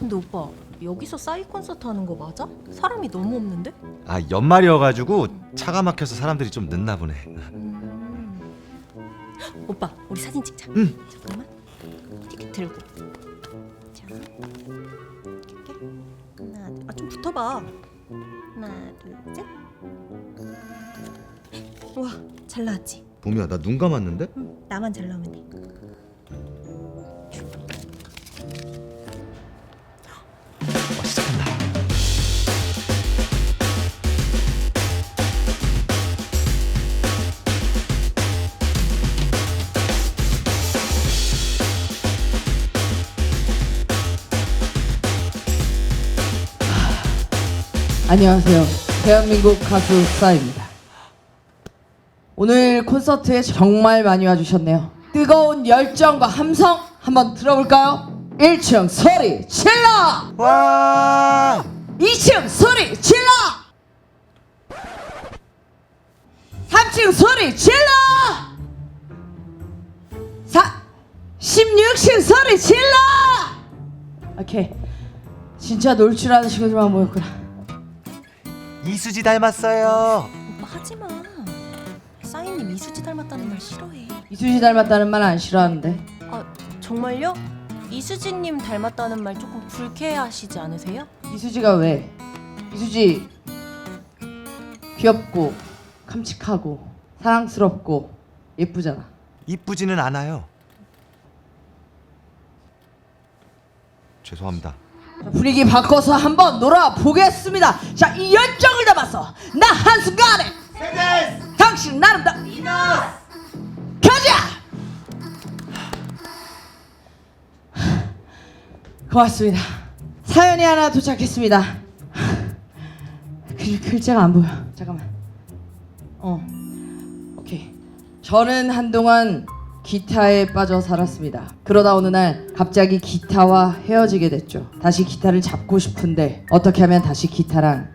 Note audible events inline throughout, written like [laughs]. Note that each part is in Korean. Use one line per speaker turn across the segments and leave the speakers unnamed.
근데 오빠 여기서 싸이 콘서트 하는 거 맞아? 사람이 너무 없는데?
아 연말이어가지고 차가 막혀서 사람들이 좀 늦나 보네.
음. 오빠 우리 사진 찍자.
응.
잠깐만. 이렇게 들고. 자. 이렇게. 하나, 둘. 아좀 붙어봐. 하나, 둘, 셋. 와, 잘 나왔지?
봄이야 나 눈 감았는데?
응, 나만 잘 나오면 돼.
안녕하세요. 대한민국 가수 싸입니다. 오늘 콘서트에 정말 많이 와주셨네요. 뜨거운 열정과 함성 한번 들어볼까요? 1층 소리 질러!
와
2층 소리 질러! 3층 소리 질러! 4 16층 소리 질러! 오케이. 진짜 놀 줄 아는 친구들만 모였구나.
이수지 닮았어요.
오빠 하지 마. 싸이님 이수지 닮았다는 말 싫어해.
이수지 닮았다는 말 안 싫어하는데.
아 정말요? 이수지님 닮았다는 말 조금 불쾌하시지 않으세요?
이수지가 왜? 이수지 귀엽고 깜찍하고 사랑스럽고 예쁘잖아.
이쁘지는 않아요. 죄송합니다.
자, 분위기 바꿔서 한번 놀아 보겠습니다. 자, 이 열정을 담아서 나 한순간에 당신 나름다 가자. 고맙습니다. 사연이 하나 도착했습니다. 글, 글자가 안 보여. 잠깐만. 어. 오케이. 저는 한동안 기타에 빠져 살았습니다. 그러다 어느 날 갑자기 기타와 헤어지게 됐죠. 다시 기타를 잡고 싶은데 어떻게 하면 다시 기타랑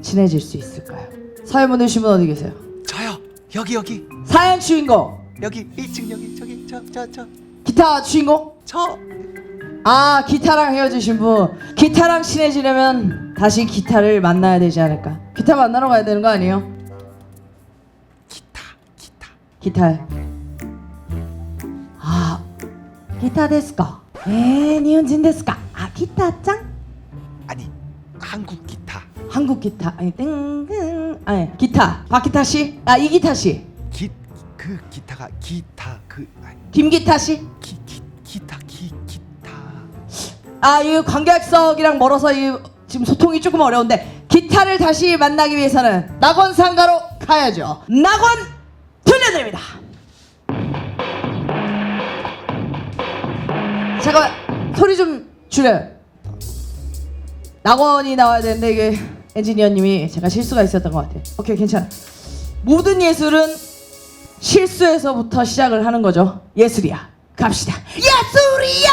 친해질 수 있을까요? 사연 보내주신 분 어디 계세요?
저요 여기 여기
사연 주인공
여기 1층 여기 저기 저 저저
기타 주인공
저.
아 기타랑 헤어지신 분 기타랑 친해지려면 다시 기타를 만나야 되지 않을까 기타 만나러 가야 되는 거 아니에요?
기타 기타.
기타요 아 기타 데스까? 에, 니혼진 데스까? 아, 기타 짱?
아니 한국 기타
한국 기타. 아니, 땡땡. 아니, 기타. 박기타 씨? 아, 이기타 씨.
기 그 기타가 기타 그 아니
김기타 씨?
기, 기 기타 기 기타
아, 이 관객석이랑 멀어서 이 지금 소통이 조금 어려운데 기타를 다시 만나기 위해서는 낙원 상가로 가야죠. 낙원 들려드립니다. 잠깐만 소리 좀 줄여요. 낙원이 나와야 되는데 이게 엔지니어님이 제가 실수가 있었던 것 같아요. 오케이 괜찮아. 모든 예술은 실수에서부터 시작을 하는 거죠. 예술이야. 갑시다. 예술이야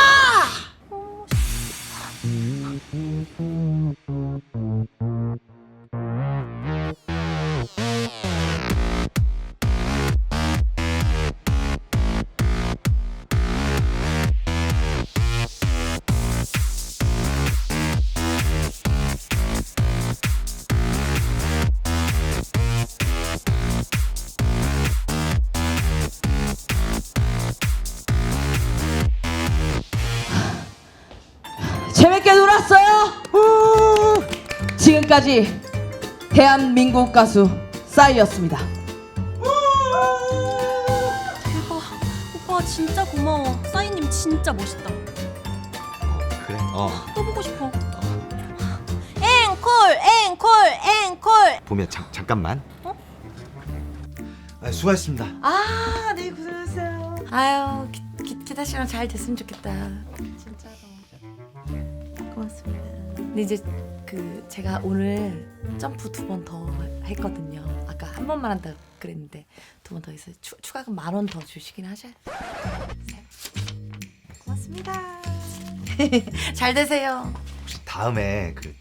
지금까지 대한민국 가수 싸이였습니다.
대박. 오빠 진짜 고마워. 싸이님 진짜 멋있다.
그래. 어.
또 보고 싶어. 앵콜, 앵콜, 앵콜.
봄이야 잠 잠깐만.
어?
아, 수고하셨습니다.
아, 네 고생하셨어요. 아유, 기, 기, 기타 씨랑 잘 됐으면 좋겠다. 진짜로. 고맙습니다. 근데 이제 그 제가 오늘 점프 두 번 더 했거든요. 아까 한 번만 한다 그랬는데 두 번더 해서 추, 추가금 만 원 더 주시긴 하셔야 돼요. 고맙습니다. [laughs] 잘 되세요.
혹시 다음에 그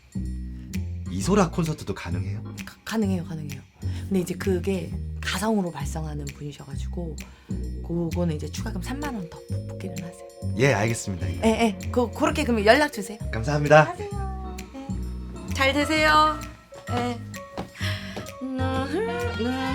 이소라 콘서트도 가능해요?
가, 가능해요, 가능해요. 근데 이제 그게 가성으로 발성하는 분이셔가지고 그거는 이제 추가금 3만 원 더 붙기는 하세요.
예 알겠습니다. 예.
예, 예. 그 그렇게 그러면 연락 주세요.
감사합니다.
잘 되세요. 예. 나를 나를